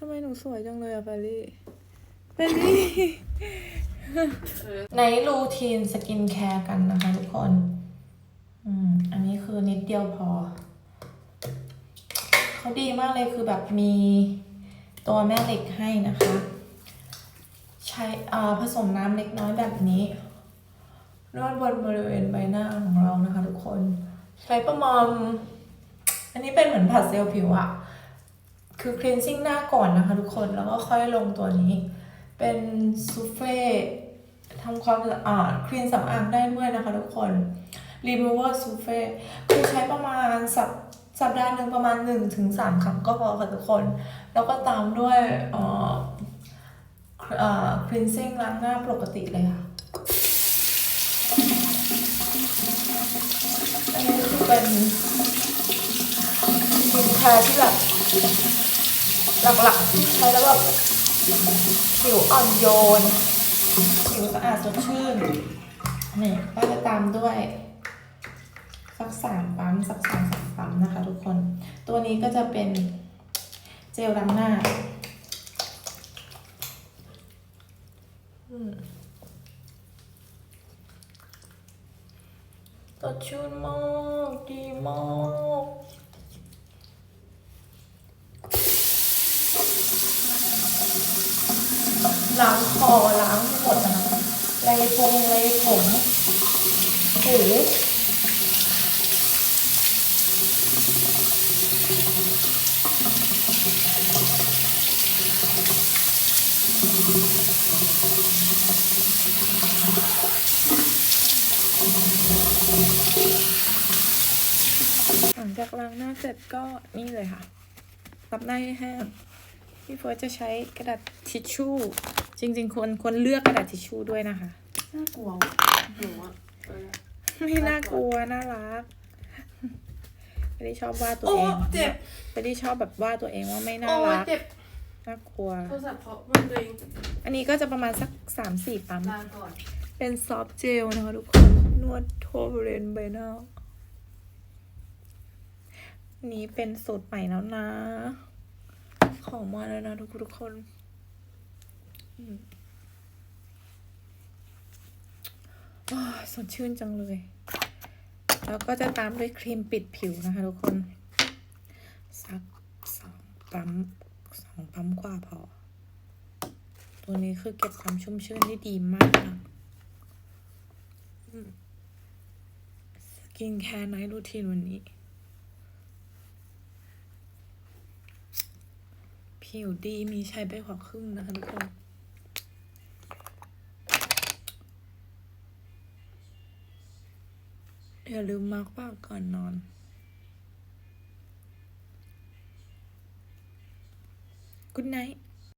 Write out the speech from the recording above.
ทำไมหนูสวยจังเลยอะแฟรรี่แฟรรี่ ในรูทีนสกินแคร์กันนะคะทุกคน อืม อันนี้คือนิดเดียวพอ เขาดีมากเลยคือแบบมีตัวแม่เหล็กให้นะคะ ใช้อ่าผสมน้ำเล็กน้อยแบบนี้นวดบนบริเวณใบหน้าของเรานะคะทุกคน ใช้ประมาณ อันนี้เป็นเหมือนผัดเซลล์ผิวอะ คือ cleansing หน้าก่อนนะคะทุกคน แล้วก็ค่อยลงตัวนี้ เป็นซูเฟ่ทำความสะอาดคลีนสำอางได้ด้วยนะคะทุกคน remover ซูเฟ่คือใช้ประมาณสัปสัปดาห์หนึ่งประมาณ 1-3 ครั้งก็พอค่ะทุกคน แล้วก็ตามด้วยเอ่อเอ่อ cleansing ล้างหน้าปกติเลยค่ะ อันนี้คือเป็นสินคร์ที่แบบ หลักๆที่ใช้แล้วแบบผิวอ่อนโยน ผิวสะอาดสดชื่น นี่ก็จะตามด้วย สักสามปั๊ม สักสองสามปั๊มนะคะทุกคน ตัวนี้ก็จะเป็นเจลล้างหน้าสดชื่นมาก ดีมาก ล้างคอล้างหมดนะไรพงไรผมหูหลังจากล้างหน้าเสร็จก็นี่เลยค่ะรับหน้าให้แห้งพี่เฟิร์สจะใช้กระดาษทิชชู่ จริง ๆควรควรเลือกกระดาษทิชชู่ด้วยนะคะ น่ากลัวหนูอะเออไม่น่ากลัวน่ารักไม่ได้ชอบว่าตัวโอ้เองเจ็บไม่ได้ชอบแบบว่าตัวเองว่าไม่น่าโอ้รักเจ็บน่ากลัว โทรศัพท์เพราะมันตัวเองอันนี้ก็จะประมาณสักสามสี่ปั๊ม ลาก่อนเป็นซอฟต์เจลนะคะทุกคน นวดทั่วบริเวณใบหน้าอันนี้เป็นสูตรใหม่แล้วนะ ของมาแล้วนะทุกทุกคนอืมอ้าว สดชื่นจังเลย แล้วก็จะตามด้วยครีมปิดผิวนะคะทุกคน สักสองปั๊มสองปั๊มกว่าพอ ตัวนี้คือเก็บความชุ่มชื่นได้ดีมากนะสกินแคร์ไนท์รูทีนวันนี้ ผิวดีมีใช้ไปกว่าครึ่งนะคะทุกคน อย่าลืมมาร์กปากก่อนนอนกุ o d night